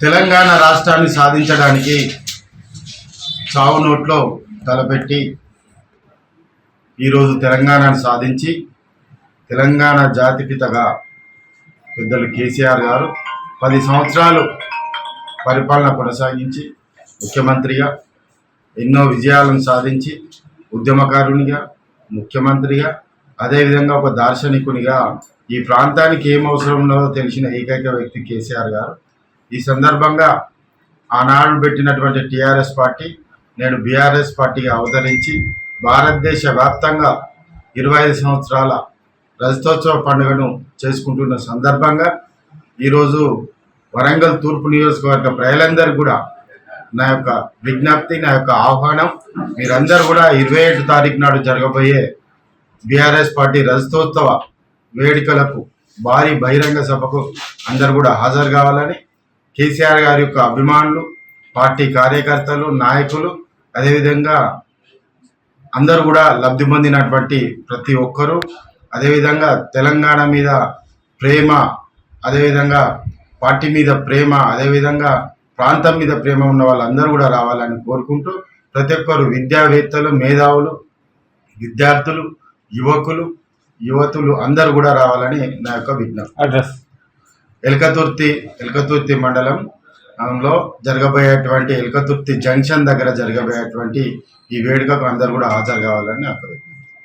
తెలంగాణ రాష్ట్రాన్ని సాధించడానికి చావు నోట్లో తలపెట్టి ఈరోజు తెలంగాణను సాధించి తెలంగాణ జాతిపితగా పెద్దలు కేసీఆర్ గారు పది సంవత్సరాలు పరిపాలన కొనసాగించి ముఖ్యమంత్రిగా ఎన్నో విజయాలను సాధించి ఉద్యమకారునిగా ముఖ్యమంత్రిగా అదేవిధంగా ఒక దార్శనికునిగా ఈ ప్రాంతానికి ఏం అవసరం ఉన్నదో తెలిసిన ఏకైక వ్యక్తి కేసీఆర్ గారు. ఈ సందర్భంగా ఆనాడు పెట్టినటువంటి టీఆర్ఎస్ పార్టీ నేడు బీఆర్ఎస్ పార్టీగా అవతరించి భారతదేశ వ్యాప్తంగా ఇరవై ఐదు సంవత్సరాల రజతోత్సవ పండుగను చేసుకుంటున్న సందర్భంగా ఈరోజు వరంగల్ తూర్పు నియోజకవర్గ ప్రజలందరూ కూడా నా యొక్క విజ్ఞప్తి నా యొక్క ఆహ్వానం మీరందరూ కూడా ఇరవై ఏడు తారీఖు నాడు జరగబోయే బీఆర్ఎస్ పార్టీ రజతోత్సవ వేడుకలకు భారీ బహిరంగ సభకు అందరు కూడా హాజరు కావాలని కేసీఆర్ గారి యొక్క అభిమానులు పార్టీ కార్యకర్తలు నాయకులు అదేవిధంగా అందరూ కూడా లబ్ధి పొందినటువంటి ప్రతి ఒక్కరూ అదేవిధంగా తెలంగాణ మీద ప్రేమ అదేవిధంగా పార్టీ మీద ప్రేమ అదేవిధంగా ప్రాంతం మీద ప్రేమ ఉన్న వాళ్ళందరూ కూడా రావాలని కోరుకుంటూ ప్రతి ఒక్కరు విద్యావేత్తలు మేధావులు విద్యార్థులు యువకులు యువతులు అందరూ కూడా రావాలని నా యొక్క విజ్ఞప్తి. అడ్రస్. ఎలకతుర్తి ఎలకతుర్తి మండలంలో జరగబోయేటువంటి ఎలకతుర్తి జంక్షన్ దగ్గర జరగబోయేటువంటి ఈ వేడుకకు అందరు కూడా హాజరు కావాలని నాకు